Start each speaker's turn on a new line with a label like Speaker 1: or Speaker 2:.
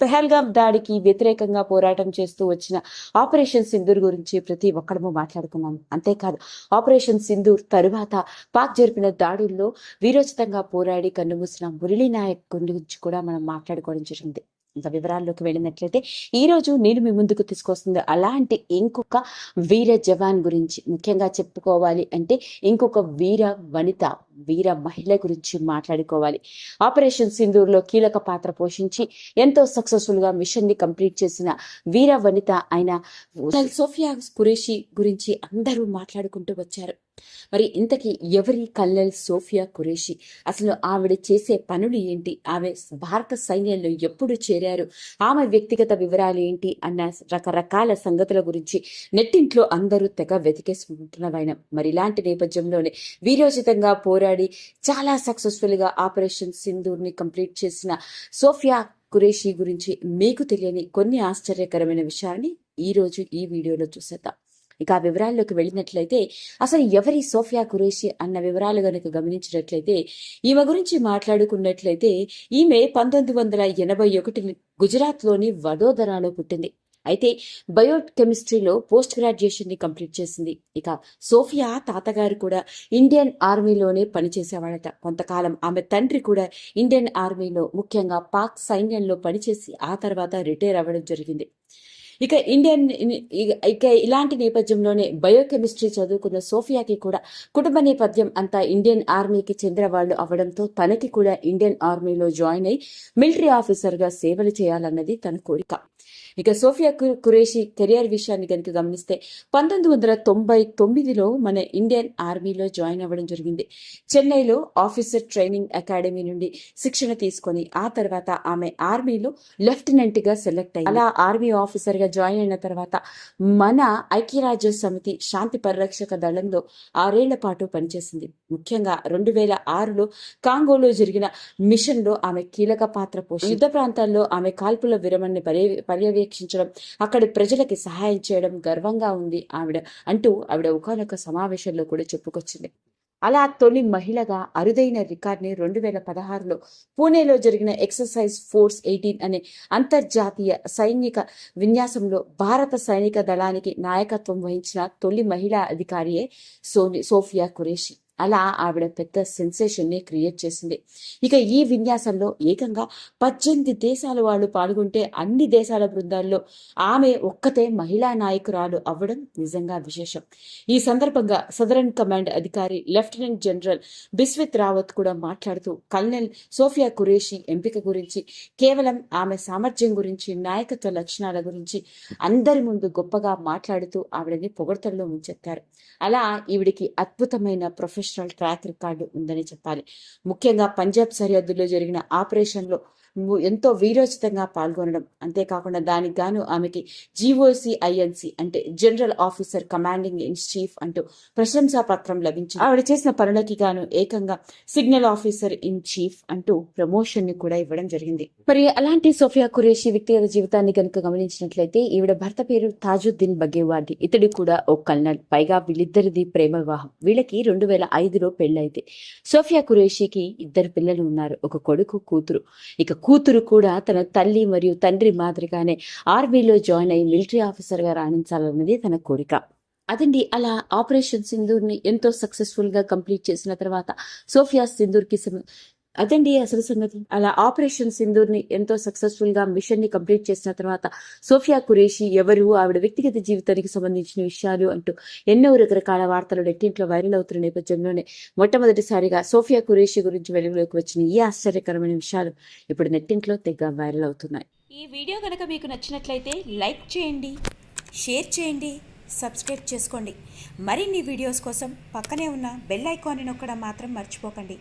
Speaker 1: పెహల్గామ్ దాడికి వ్యతిరేకంగా పోరాటం చేస్తూ వచ్చిన ఆపరేషన్ సింధూర్ గురించి ప్రతి ఒక్కడము మాట్లాడుకున్నాం అంతేకాదు ఆపరేషన్ సింధూర్ తరువాత పాక్ జరిపిన దాడుల్లో వీరోచితంగా పోరాడి కన్నుమూసిన మురళీ నాయక్ గురించి కూడా మనం మాట్లాడుకోవడం జరిగింది. ఇంకా వివరాల్లోకి వెళ్ళినట్లయితే ఈ రోజు నేను మీ ముందుకు తీసుకొస్తుంది అలాంటి ఇంకొక వీర జవాన్ గురించి ముఖ్యంగా చెప్పుకోవాలి అంటే ఇంకొక వీర వనిత వీర మహిళ గురించి మాట్లాడుకోవాలి. ఆపరేషన్ సింధూర్లో కీలక పాత్ర పోషించి ఎంతో సక్సెస్ఫుల్గా మిషన్ని కంప్లీట్ చేసిన వీర వనిత అయిన సోఫియా కురేషి గురించి అందరూ మాట్లాడుకుంటూ వచ్చారు. మరి ఇంతకీ ఎవరి కల్నల్ సోఫియా ఖురేషి? అసలు ఆవిడ చేసే పనులు ఏంటి? ఆమె భారత సైన్యంలో ఎప్పుడు చేరారు? ఆమె వ్యక్తిగత వివరాలు ఏంటి? అన్న రకరకాల సంగతుల గురించి నెట్టింట్లో అందరూ తెగ వెతికేసుకుంటున్నవైన మరి ఇలాంటి నేపథ్యంలోనే వీరోచితంగా పోరాడి చాలా సక్సెస్ఫుల్గా ఆపరేషన్ సింధూర్ని కంప్లీట్ చేసిన సోఫియా ఖురేషి గురించి మీకు తెలియని కొన్ని ఆశ్చర్యకరమైన విషయాన్ని ఈ రోజు ఈ వీడియోలో చూసేద్దాం. ఇక ఆ వివరాల్లోకి వెళ్ళినట్లయితే అసలు ఎవరి సోఫియా కురేషి అన్న వివరాలు గనుక గమనించినట్లయితే ఈమె గురించి మాట్లాడుకున్నట్లయితే ఈమె పంతొమ్మిది వందల ఎనభై ఒకటి గుజరాత్లోని వడోదరాలో పుట్టింది. అయితే బయోకెమిస్ట్రీలో పోస్ట్ గ్రాడ్యుయేషన్ని కంప్లీట్ చేసింది. ఇక సోఫియా తాతగారు కూడా ఇండియన్ ఆర్మీలోనే పనిచేసేవాడట కొంతకాలం ఆమె తండ్రి కూడా ఇండియన్ ఆర్మీలో ముఖ్యంగా పాక్ సైన్యంలో పనిచేసి ఆ తర్వాత రిటైర్ అవ్వడం జరిగింది. ఇక ఇండియన్ ఇక- ఇలాంటి నేపథ్యంలోనే బయోకెమిస్ట్రీ చదువుకున్న సోఫియాకి కూడా కుటుంబ నేపథ్యం అంతా ఇండియన్ ఆర్మీకి చెందిన వాళ్ళు అవడంతో తనకి కూడా ఇండియన్ ఆర్మీలో జాయిన్ అయి మిలిటరీ ఆఫీసర్గా సేవలు చేయాలన్నది తన కోరిక. ఇక సోఫియా కు- కురేషి కెరియర్ విషయాన్ని కనుక గమనిస్తే పంతొమ్మిది వందల తొంభై తొమ్మిదిలో మన ఇండియన్ ఆర్మీలో జాయిన్ అవ్వడం జరిగింది. చెన్నైలో ఆఫీసర్ ట్రైనింగ్ అకాడమీ నుండి శిక్షణ తీసుకొని ఆ తర్వాత ఆమె ఆర్మీలో లెఫ్టినెంట్గా సెలెక్ట్ అయ్యి అలా ఆర్మీ ఆఫీసర్గా జాయిన్ అయిన తర్వాత మన ఐక్యరాజ్య సమితి శాంతి పరిరక్షక దళంలో ఆరేళ్ళ పాటు పనిచేసింది. ముఖ్యంగా రెండు వేల ఆరులో కాంగోలో జరిగిన మిషన్లో ఆమె కీలక పాత్ర పోషి యుద్ధ ప్రాంతాల్లో ఆమె కాల్పుల విరమణని పర్య- పర్యవేక్షించడం అక్కడి ప్రజలకి సహాయం చేయడం గర్వంగా ఉంది ఆవిడ అంటూ ఆవిడ ఒకనొక సమావేశంలో కూడా చెప్పుకొచ్చింది. అలా తొలి మహిళగా అరుదైన రికార్డ్ని రెండు వేల పదహారులో పూణేలో జరిగిన ఎక్సర్సైజ్ ఫోర్స్ ఎయిటీన్ అనే అంతర్జాతీయ సైనిక విన్యాసంలో భారత సైనిక దళానికి నాయకత్వం వహించిన తొలి మహిళా అధికారియే సోని సోఫియా కురేషి అలా ఆవిడ పెద్ద సెన్సేషన్ని క్రియేట్ చేసింది. ఇక ఈ విన్యాసంలో ఏకంగా పద్దెనిమిది దేశాల వాళ్ళు పాల్గొంటే అన్ని దేశాల బృందాల్లో ఆమె ఒక్కతే మహిళా నాయకురాలు అవ్వడం నిజంగా విశేషం. ఈ సందర్భంగా సదరన్ కమాండ్ అధికారి లెఫ్టినెంట్ జనరల్ బిస్విత్ రావత్ కూడా మాట్లాడుతూ కల్నల్ సోఫియా కురేషి ఎంపిక గురించి కేవలం ఆమె సామర్థ్యం గురించి నాయకత్వ లక్షణాల గురించి అందరి ముందు గొప్పగా మాట్లాడుతూ ఆవిడని పొగడతల్లో ముంచెత్తారు. అలా ఈవిడికి అద్భుతమైన ప్రొఫెషనల్ ట్రాక్ రికార్డు ఉందని చెప్పాలి. ముఖ్యంగా పంజాబ్ సరిహద్దులో జరిగిన ఆపరేషన్లో ఎంతో వీరోచితంగా పాల్గొనడం. అంతేకాకుండా దానికి గాను ఆమెకి జీఓసి ఐఎన్సి అంటే general officer commanding in chief అంటూ ప్రశంసా పత్రం లభించింది. ఆవిడ చేసిన పనులకి గాను ఏకంగా సిగ్నల్ ఆఫీసర్ ఇన్ చీఫ్ అంటూ ప్రమోషన్ని కూడా ఇవ్వడం జరిగింది. మరి అలాంటి సోఫియా కురేషి వ్యక్తిగత జీవితాన్ని కనుక గమనించినట్లయితే ఈవిడ భర్త పేరు తాజుద్దీన్ బగేవాడి ఇతడి కూడా ఓ కల్నల్ పైగా వీళ్ళిద్దరిది ప్రేమ వివాహం. వీళ్ళకి రెండు వేల ఐదులో పెళ్ళైతే. సోఫియా కురేషికి ఇద్దరు పిల్లలు ఉన్నారు. ఒక కొడుకు కూతురు. ఇక కూతురు కూడా తన తల్లి మరియు తండ్రి మాదిరిగానే ఆర్మీలో జాయిన్ అయ్యి మిలిటరీ ఆఫీసర్గా రాణించాలన్నది తన కోరిక. అదండి అలా ఆపరేషన్ సింధూర్ని ఎంతో సక్సెస్ఫుల్గా కంప్లీట్ చేసిన తర్వాత సోఫియా సింధూర్కి అదండి అసలు సంగతి. అలా ఆపరేషన్ సింధూర్ని ఎంతో సక్సెస్ఫుల్గా మిషన్ని కంప్లీట్ చేసిన తర్వాత సోఫియా కురేషి ఎవరు ఆవిడ వ్యక్తిగత జీవితానికి సంబంధించిన విషయాలు అంటూ ఎన్నో రకరకాల వార్తలు నెట్టింట్లో వైరల్ అవుతున్న నేపథ్యంలోనే మొట్టమొదటిసారిగా సోఫియా కురేషి గురించి వెలుగులోకి వచ్చిన ఈ ఆశ్చర్యకరమైన విషయాలు ఇప్పుడు నెట్టింట్లో తెగ వైరల్ అవుతున్నాయి.
Speaker 2: ఈ వీడియో కనుక మీకు నచ్చినట్లయితే లైక్ చేయండి షేర్ చేయండి సబ్స్క్రైబ్ చేసుకోండి. మరిన్ని వీడియోస్ కోసం పక్కనే ఉన్న బెల్ ఐకాన్ని నొక్కడం మాత్రం మర్చిపోకండి.